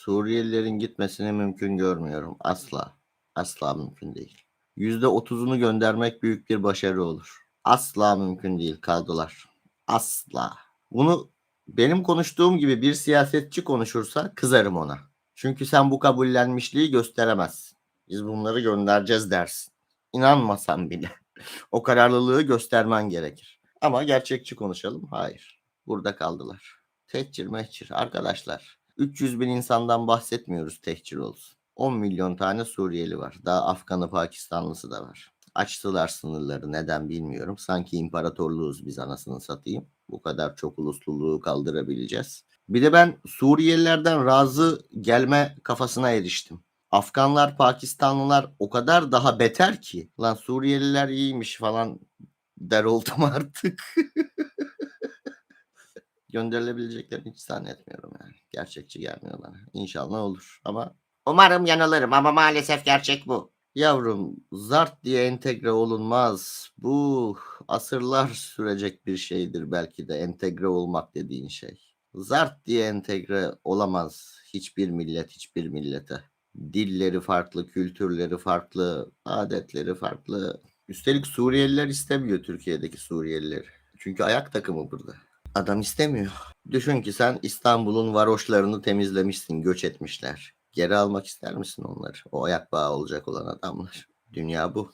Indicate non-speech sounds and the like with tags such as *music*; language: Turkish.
Suriyelilerin gitmesini mümkün görmüyorum. Asla. Asla mümkün değil. %30'unu göndermek büyük bir başarı olur. Asla mümkün değil kaldılar. Asla. Bunu benim konuştuğum gibi bir siyasetçi konuşursa kızarım ona. Çünkü sen bu kabullenmişliği gösteremezsin. Biz bunları göndereceğiz dersin. İnanmasan bile. *laughs* o kararlılığı göstermen gerekir. Ama gerçekçi konuşalım. Hayır. Burada kaldılar. Tehcir mehcir. Arkadaşlar 300 bin insandan bahsetmiyoruz tehcir olsun. 10 milyon tane Suriyeli var. Daha Afganı Pakistanlısı da var. Açtılar sınırları neden bilmiyorum. Sanki imparatorluğuz biz anasını satayım. Bu kadar çok ulusluluğu kaldırabileceğiz. Bir de ben Suriyelilerden razı gelme kafasına eriştim. Afganlar, Pakistanlılar o kadar daha beter ki. Lan Suriyeliler iyiymiş falan der oldum *laughs* artık. Gönderilebileceklerini hiç zannetmiyorum yani. Gerçekçi gelmiyor bana. İnşallah olur ama Umarım yanılırım ama maalesef gerçek bu. Yavrum zart diye entegre olunmaz. Bu asırlar sürecek bir şeydir belki de entegre olmak dediğin şey. Zart diye entegre olamaz hiçbir millet hiçbir millete. Dilleri farklı, kültürleri farklı, adetleri farklı. Üstelik Suriyeliler istemiyor Türkiye'deki Suriyelileri. Çünkü ayak takımı burada. Adam istemiyor. Düşün ki sen İstanbul'un varoşlarını temizlemişsin, göç etmişler. Geri almak ister misin onları? O ayak bağı olacak olan adamlar. Dünya bu.